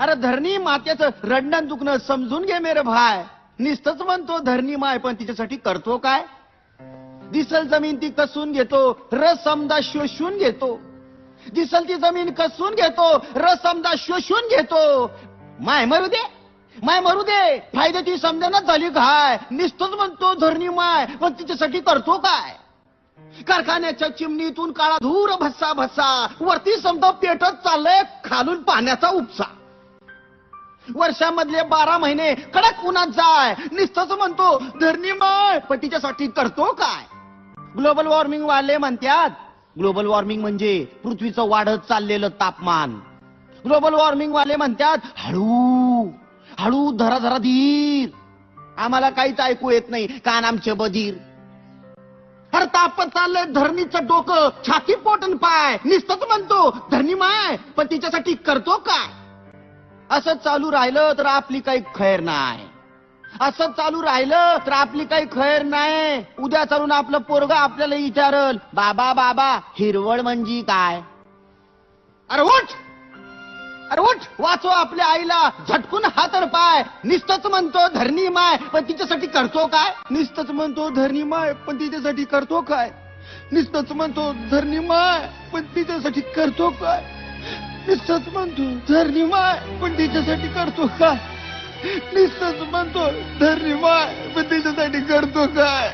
अरे धरणी मातेचं रडणं दुखणं समजून घे मेरे भाय. निस्तच म्हणतो धरणी माय पण तिच्यासाठी करतो काय? दिसल जमीन ती कसून घेतो रस समजा शोषून घेतो. दिसल ती जमीन कसून घेतो रस समजा शोषून घेतो. माय मरू दे माय मरू दे. फायदे ती समजेनाच झाली काय निस्तच म्हणतो धरणी माय पण तिच्यासाठी करतो काय? कारखान्याच्या चिमणीतून काळा धूर भस्सा भस्सा वरती समजा पेटत चाललंय खालून पाण्याचा उपसा. वर्षामधले बारा महिने कडक उन्हात जाय. निस्तच म्हणतो धरणी माय पण तिच्यासाठी करतो काय? ग्लोबल वॉर्मिंग वाले म्हणतात ग्लोबल वॉर्मिंग म्हणजे पृथ्वीचं वाढत चाललेलं तापमान. ग्लोबल वॉर्मिंग वाले म्हणतात हळू. हळू धरा धरा. धीर आम्हाला काहीच ऐकू येत नाही कान आमचे बधीर. अरे तापत चाललंय धरणीचं डोकं छाती पोटन पाय. निस्तच म्हणतो धरणी माय पण तिच्यासाठी करतो काय? असं चालू राहिलं तर आपली काही खैर नाही. असं चालू राहिलं तर आपली काही खैर नाही. उद्या चालून आपलं पोरग आपल्याला विचारल बाबा बाबा हिरवळ म्हणजे काय? अरे उठ! अरे उठ! वाचव आपल्या आईला. झटकून हातर पाय. निस्तच म्हणतो धरणी माय पण तिच्यासाठी करतो काय? निस्तच म्हणतो धरणी माय पण तिच्यासाठी करतो काय? निस्तच म्हणतो धरणी माय पण तिच्यासाठी करतो काय? निस्तच म्हणतो. धरणी माय पण तिच्यासाठी करतो काय निसच म्हणतो धरणी